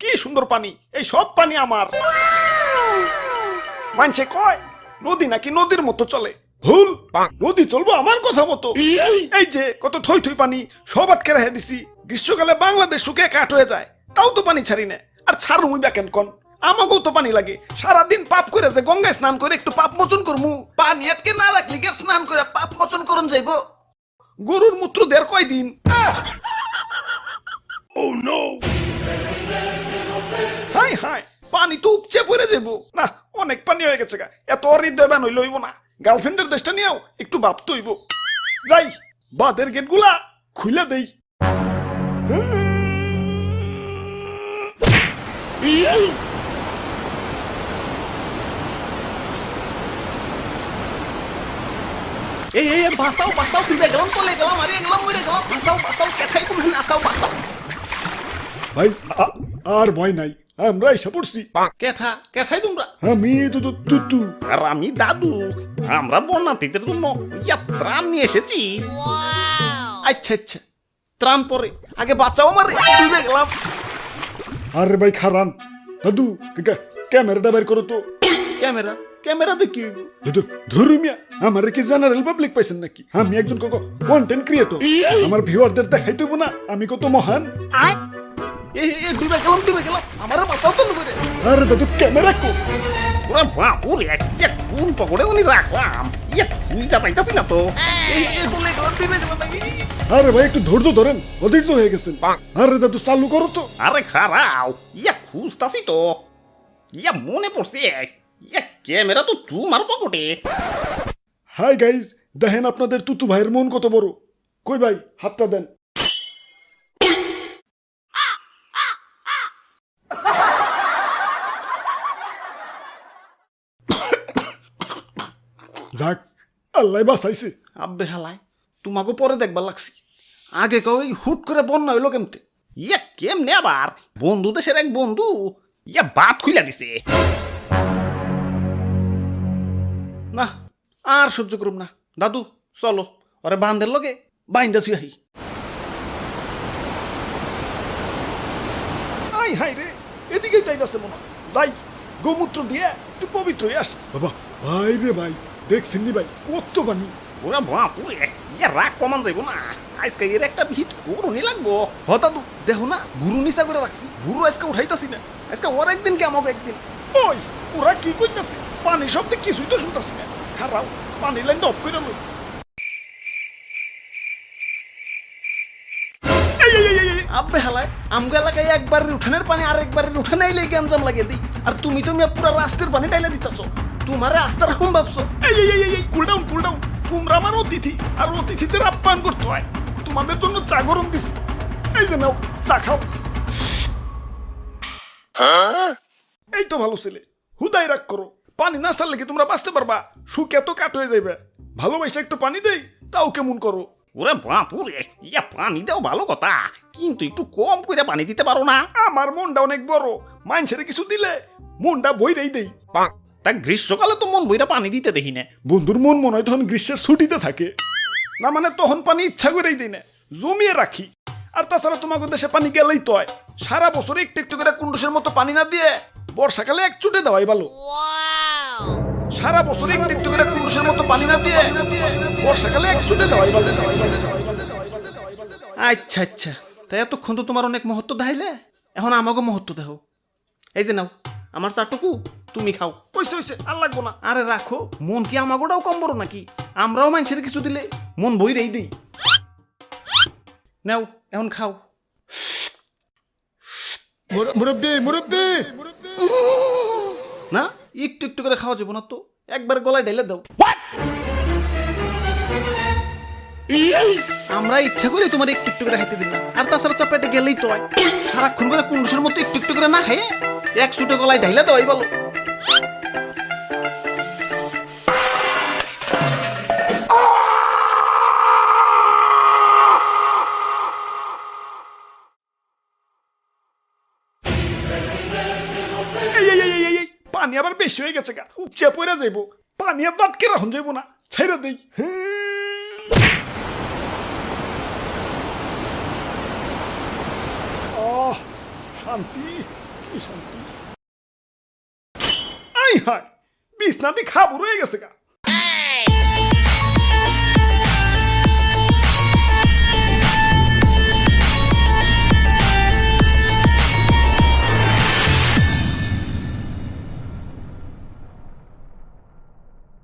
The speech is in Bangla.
কি সুন্দর পানি? এই সব পানি আমার। মানছে কয়? নদী নাকি নদীর মতো চলে? ভুল। নদী চলবো আমার কথা মতো। এই যে কত থই থই পানি সব আটকে রেখে দিছি। গ্রীষ্মকালে বাংলাদেশ শুকিয়ে কাঠ হয়ে যায়। তাও তো পানি ছাড়ি না। আর ছাড়ু মুই ব্যাকেন কন? আমাকেও তো পানি লাগে। সারাদিন পাপ করে যে গঙ্গায় স্নান করে একটু পাপ মোচন করমু। পানি আটকে না রাখলি গে স্নান করে পাপ মোচন করন যাইব। গরুর মূত্র দের কয়দিন? হাই হাই পানি তো উপচে পড়ে যাব না অনেক পানি হয়ে গেছে গা এত হৃদয়বান হইল হইব না। গার্লফ্রেন্ডের দেশটা নিয়েও একটু ভাবতে হইব। যাই বাদের গেটগুলা খুলে দেই। এই এই বাঁচাও বাঁচাও তুই গেলাম তলে গেলাম আরে গেলাম মরে গেলাম বাঁচাও বাঁচাও কেঠাই তুমি নাচাও বাঁচাও ভাই আর ভয় নাই। আমরা এসে পড়ছি কেঠা কেঠাই তোমরা? আমি তো তো তুতু আর আমি দাদু আমরা বন্যার্থীদের জন্য ইয়া ত্রাণ নিয়ে এসেছি। আচ্ছা আচ্ছা ত্রাণ পরে আগে বাঁচাও আমার ডুবে গেলাম। আরে ভাই খারান দাদু কা- ক্যামেরাটা বের করো তো। ক্যামেরা ক্যামেরা দেখি। দাদু ধরু মিয়া আমার কি জেনারেল পাবলিক পাইছেন নাকি? আমি একজন কন্টেন্ট ক্রিয়েটর আমার ভিউয়ারদের দেখাইতে হইবো না আমি কত মহান। এই এই, এই, ডুবে গেলাম ডুবে গেলাম আমার বাঁচাও তো করে আরে দাদু ক্যামেরা কো? ওরা বাপুরে ইয়া কোন পকড়ে উনি রাখলাম। ইয়া খুঁজা পাইতাছি না তো। এই এই ডুবে গেলাম ডুবে গেলাম এই, এই, এই। আরে ভাই একটু ধৈর্য ধরেন অধৈর্য হয়ে গেছেন। আরে দাদু চালু করো তো। আরে খারাও ইয়া খুঁজতাছি তো। ইয়া মনে পড়ছে ইয়া ক্যামেরা তো তোমার পকেটে। হাই গাইজ দেখেন আপনাদের তুতু ভাইয়ের মন কত বড়। কই ভাই হাতটা দেন। যাক আল্লাহ বাঁচাইছে। আব্বে হালাই তোমাকে পরে দেখবার লাগছি। আগে কেউ এই হুট করে বন্যা হইল কেমতে? ইয়া কেমনে আবার? বন্ধু দেশের এক বন্ধু ইয়া বাত খুইলা দিছে। না আর সহ্য করুম না। দাদু চলো ওরে বান্ধের লগে বাইন্দা থুই আহি। আই হাই রে এদিকেই যাইতাছে মনে হয়। যাই গোমূত্র দিয়ে একটু পবিত্র হয়ে আস। বাবা ভাই রে ভাই। দেখছেন নি ভাই? কত পানি ওরা বাপুরে ইয়া রাগ কমান যাইব না। আজকে এর একটা ভিত করুনি লাগবো। হ দাদু দেখো না গুরু নিচা করে রাখছি। গুরু আজকে উঠাইতাছি না। আজকে ওর একদিন কে আমাকে একদিন? ওই ওরা কি কইতাছে? পানি শব্দে কিছুই তো শুনতাছি না। খারাপ পানি লাইন অফ করে লই। আব্বে হালায় আমগো এলাকায় একবারের উঠানের পানি আর একবারের উঠানে আইলে গ্যাঞ্জাম লাগে দিই। আর তুমি তো মিয়া পুরা রাষ্ট্রের পানি টাইলে দিতাছো। তোমারে আস্থার হুম ভাবছ? এই এই এই এই কুল ডাউন কুল ডাউন তোমরা আমার অতিথি আর অতিথিদের আপ্যায়ন করতে হয়। তোমাদের জন্য চা গরম দিছি। এই যে নাও চা খাও। এই তো ভালো ছেলে। হুদাই রাগ করো। পানি না ছাড়লে কি তোমরা বাঁচতে পারবা? সুখ এত কাট হয়ে যাইবে। ভালোবাসা একটু পানি দেই তাও কেমন করো? ওরে বাপুরে ইয়া পানি দাও ভালো কথা। কিন্তু একটু কম করে পানি দিতে পারো না। আমার মনটা অনেক বড়। মাইনছেরে কিছু দিলে মনটা বইরেই দেই। তা গ্রীষ্মকালে তো মন বইরা পানি দিতে দেখি না। বন্ধুর মন মনে হয় তখন গ্রীষ্মের ছুটিতে থাকে। না মানে তখন পানি ইচ্ছা করেই দিই না, জমিয়ে রাখি। আর তাছাড়া তোমাকে দেশে পানি গেলেই তো হয়। সারা বছর একটু একটু করে কুন্ডুসের মতো পানি না দিয়ে বর্ষাকালে এক চুটে দেওয়াই ভালো। সারা বছর একটু একটু করে কুন্ডুসের মতো পানি না দিয়ে বর্ষাকালে এক চুটে দেওয়াই ভালো। আচ্ছা আচ্ছা। তাই এতক্ষণ তো তোমার অনেক মহত্ব দেখাইলে। এখন আমাকে মহত্ব দেখো এই যে নাও, আমার চাটুকু। তুমি খাও। কইছে হইছে আর লাগবো না। আরে রাখো মন কি আমাগোটাও কম বড় নাকি? আমরাও মানুষের কিছু দিলে মন বই রেই দিই। নাও এখন খাও। মুরব্বী মুরব্বী! না একটু একটু করে খাওয়া যাব না তো। একবার গলায় ঢেলে দাও। আমরা ইচ্ছা করে তোমার একটু একটু করে খাইতে দিলাম। আর তাছাড়া চাপাইতে গেলেই তো সারাক্ষণ করে কুন্ডুসের মতো একটু একটু করে না খাইয়ে এক সুটে গলায় ঢাইলে দেওয়াই বলো পানি আবার বেশি হয়ে গেছে গা। উপচে পড়ে যাইব। পানি আর দাঁতকে রাখুন যাইব না। ছেড়ে দেই। শান্তি, কি শান্তি। আই হায়, বিছনা দি খাব রয়ে গেছে গা।